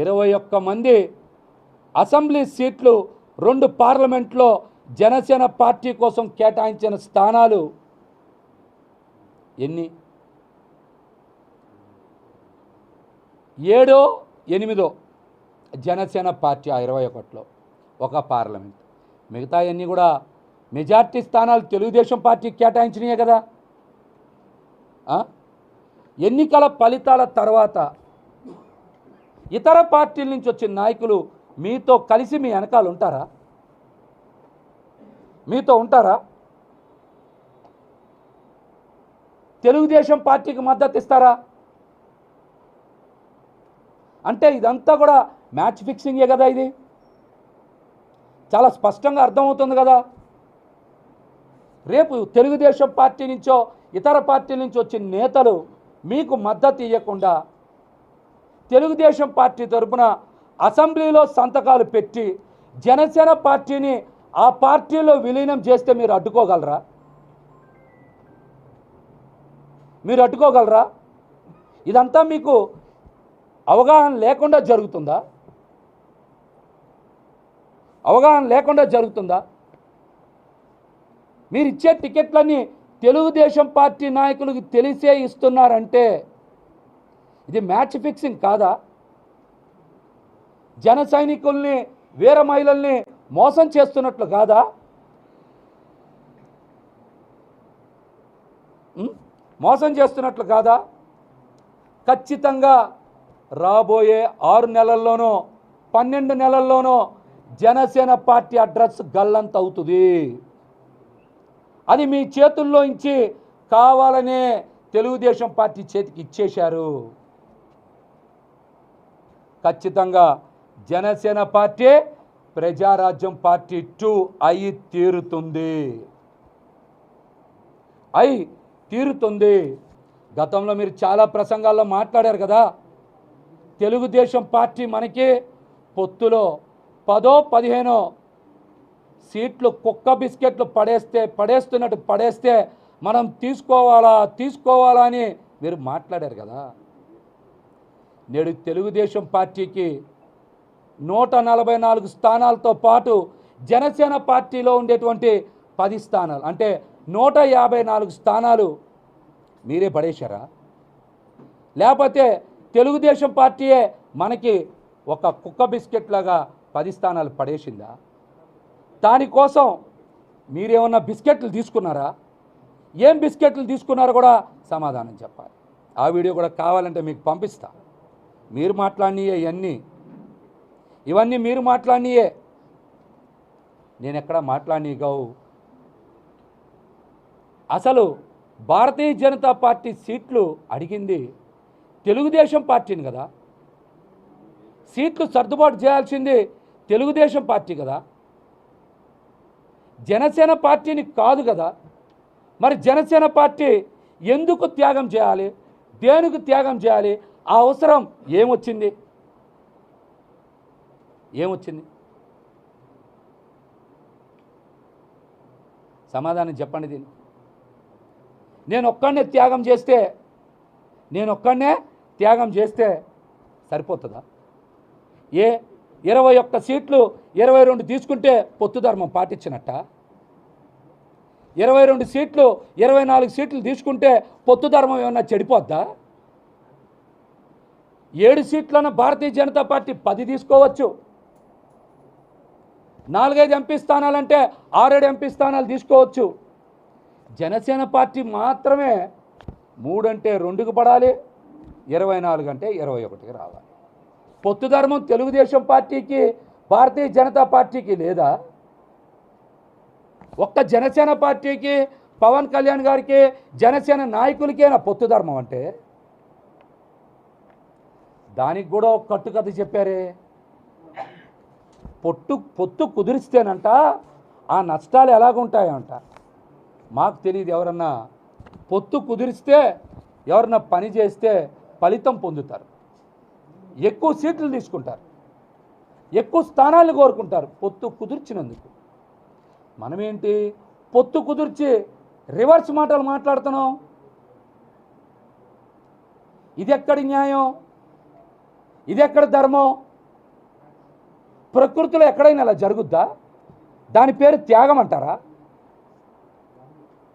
ఇరవై ఒక్క మంది అసెంబ్లీ సీట్లు రెండు పార్లమెంట్లో జనసేన పార్టీ కోసం కేటాయించిన స్థానాలు ఎన్ని? ఏడో ఎనిమిదో జనసేన పార్టీ ఆ ఇరవై ఒకటిలో ఒక పార్లమెంట్. మిగతా అన్నీ కూడా మెజార్టీ స్థానాలు తెలుగుదేశం పార్టీకి కేటాయించినాయే కదా. ఎన్నికల ఫలితాల తర్వాత ఇతర పార్టీల నుంచి వచ్చిన నాయకులు మీతో కలిసి మీ వెనకాల ఉంటారా? మీతో ఉంటారా? తెలుగుదేశం పార్టీకి మద్దతు ఇస్తారా? అంటే ఇదంతా కూడా మ్యాచ్ ఫిక్సింగే కదా ఇది? చాలా స్పష్టంగా అర్థమవుతుంది కదా? రేపు తెలుగుదేశం పార్టీ నుంచో ఇతర పార్టీల నుంచి వచ్చిన నేతలు మీకు మద్దతు ఇవ్వకుండా తెలుగుదేశం పార్టీ తరపున అసెంబ్లీలో సంతకాలు పెట్టి జనసేన పార్టీని ఆ పార్టీలో విలీనం చేస్తే మీరు అడ్డుకోగలరా? మీరు అడ్డుకోగలరా? ఇదంతా మీకు అవగాహన లేకుండా జరుగుతుందా? అవగాహన లేకుండా జరుగుతుందా? మీరు ఇచ్చే టికెట్లన్నీ తెలుగుదేశం పార్టీ నాయకులకు తెలిసే ఇస్తున్నారంటే ఇది మ్యాచ్ ఫిక్సింగ్ కాదా? జన సైనికుల్ని వీర మహిళల్ని మోసం చేస్తున్నట్లు కాదా? మోసం చేస్తున్నట్లు కాదా? ఖచ్చితంగా రాబోయే ఆరు నెలల్లోనో పన్నెండు నెలల్లోనో జనసేన పార్టీ అడ్రస్ గల్లంత అవుతుంది అది మీ చేతుల్లో నుంచి కావాలనే తెలుగుదేశం పార్టీ చేతికి ఇచ్చేశారు. ఖచ్చితంగా Janasena party Prajarajyam party two అయి తీరుతుంది. అయి తీరుతుంది. గతంలో మీరు చాలా ప్రసంగాల్లో మాట్లాడారు కదా. తెలుగుదేశం పార్టీ మనకి పొత్తులో పదో పదిహేనో సీట్లు కుక్క బిస్కెట్లు పడేస్తే పడేస్తున్నట్టు పడేస్తే మనం తీసుకోవాలా తీసుకోవాలా అని మీరు మాట్లాడారు కదా. నేడు తెలుగుదేశం పార్టీకి నూట నలభై నాలుగు స్థానాలతో పాటు జనసేన పార్టీలో ఉండేటువంటి పది స్థానాలు. అంటే నూట యాభై నాలుగు స్థానాలు మీరే పడేశారా? లేకపోతే తెలుగుదేశం పార్టీయే మనకి ఒక కుక్క బిస్కెట్ లాగా పది స్థానాలు పడేసిందా? దానికోసం మీరేమన్నా బిస్కెట్లు తీసుకున్నారా? ఏం బిస్కెట్లు తీసుకున్నారో కూడా సమాధానం చెప్పాలి. ఆ వీడియో కూడా కావాలంటే మీకు పంపిస్తాను మీరు మాట్లాడినయే ఇవన్నీ. ఇవన్నీ మీరు మాట్లాడినయే. నేను ఎక్కడ మాట్లాడినవి కావు అసలు భారతీయ జనతా పార్టీ సీట్లు అడిగింది తెలుగుదేశం పార్టీని కదా? సీట్లు సర్దుబాటు చేయాల్సింది తెలుగుదేశం పార్టీ కదా? జనసేన పార్టీని కాదు కదా? మరి జనసేన పార్టీ ఎందుకు త్యాగం చేయాలి? దేనికి త్యాగం చేయాలి? ఆ అవసరం ఏమొచ్చింది? ఏమొచ్చింది? సమాధానం చెప్పండి దీన్ని. నేను ఒక్కడనే త్యాగం చేస్తే నేను ఒక్కడనే త్యాగం చేస్తే సరిపోతుందా? ఏ ఇరవై ఒక్క సీట్లు ఇరవై రెండు తీసుకుంటే పొత్తు ధర్మం పాటించినట్ట? ఇరవై రెండు సీట్లు ఇరవై నాలుగు సీట్లు తీసుకుంటే పొత్తు ధర్మం ఏమన్నా చెడిపోద్దా? ఏడు సీట్లను భారతీయ జనతా పార్టీ పది తీసుకోవచ్చు. నాలుగైదు ఎంపీ స్థానాలంటే ఆరేడు ఎంపీ స్థానాలు తీసుకోవచ్చు. జనసేన పార్టీ మాత్రమే మూడంటే రెండుకు పడాలి ఇరవై నాలుగు అంటే ఇరవై ఒకటికి రావాలి. పొత్తు ధర్మం తెలుగుదేశం పార్టీకి భారతీయ జనతా పార్టీకి లేదా? ఒక్క జనసేన పార్టీకి పవన్ కళ్యాణ్ గారికి జనసేన నాయకులకేనా పొత్తు ధర్మం అంటే? దానికి కూడా ఒక కట్టుకథ చెప్పారే. పొట్టు పొత్తు కుదిరిస్తేనంట ఆ నష్టాలు ఎలాగుంటాయంట. మాకు తెలియదు ఎవరన్నా. పొత్తు కుదిరిస్తే ఎవరన్నా పని చేస్తే ఫలితం పొందుతారు. ఎక్కువ సీట్లు తీసుకుంటారు. ఎక్కువ స్థానాలు కోరుకుంటారు పొత్తు కుదిర్చినందుకు. మనమేంటి? పొత్తు కుదిర్చి రివర్స్ మాటలు మాట్లాడుతున్నాం. ఇది ఎక్కడి న్యాయం? ఇది ఎక్కడ ధర్మం? ప్రకృతిలో ఎక్కడైనా ఇలా జరుగుద్దా? దాని పేరు త్యాగం అంటారా?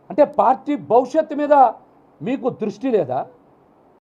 అంటే పార్టీ భవిష్యత్తు మీద మీకు దృష్టి లేదా?